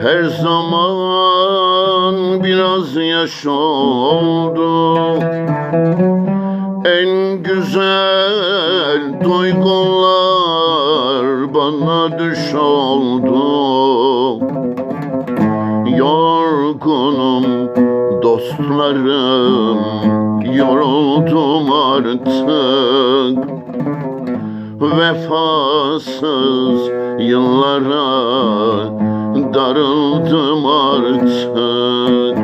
her zaman biraz yaş oldu. En güzel duygular bana düş oldu. Yorgunum dostlarım Yoruldum artık. Vefasız yıllara darıldım artık.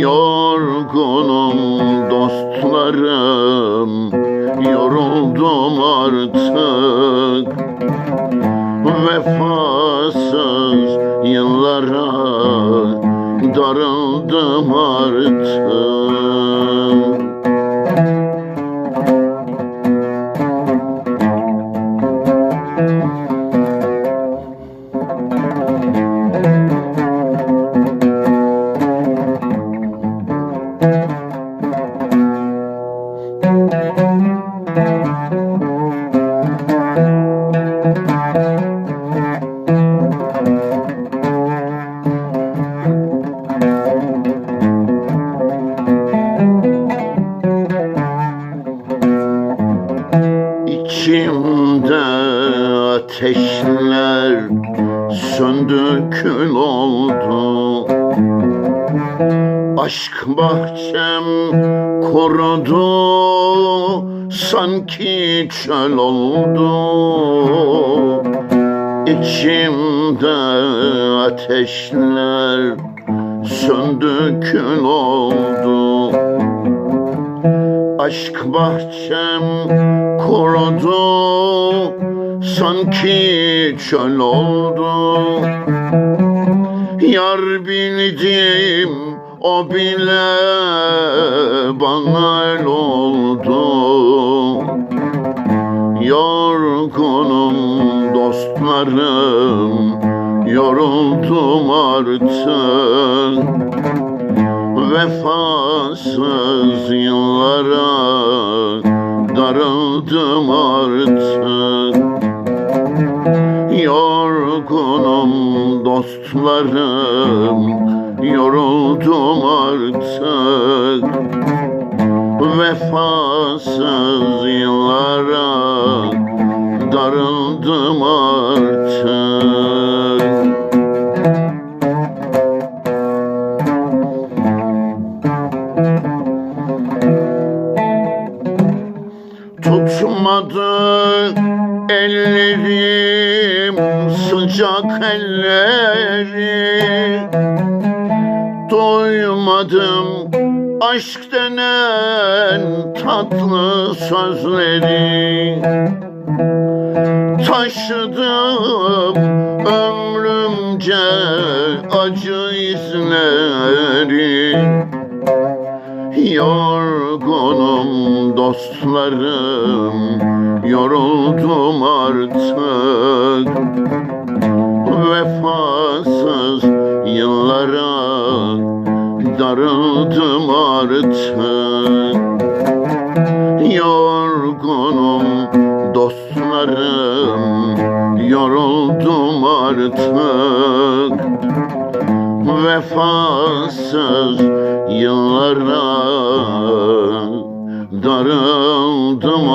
Yorgunum dostlarım Yoruldum artık. Vefasız yıllara darıldım artık İçimde ateşler söndü kül oldu Aşk bahçem kurudu sanki çöl oldu. İçimde ateşler söndü kül oldu. Aşk bahçem kurudu sanki çöl oldu. Yar bildim o bile bana oldu. Yorgunum dostlarım yoruldum artık. Vefasız yıllara darıldım artık. Yorgunum dostlarım Yoruldum artık Vefasız yıllara darıldım artık. Tutmadı ellerim sıcak elleri Duymadım aşk denen tatlı sözleri Taşıdım. Ömrümce acı izleri. Yorgunum dostlarım Yoruldum artık Darıldım artık Yorgunum dostlarım Yoruldum artık. Vefasız yıllara darıldım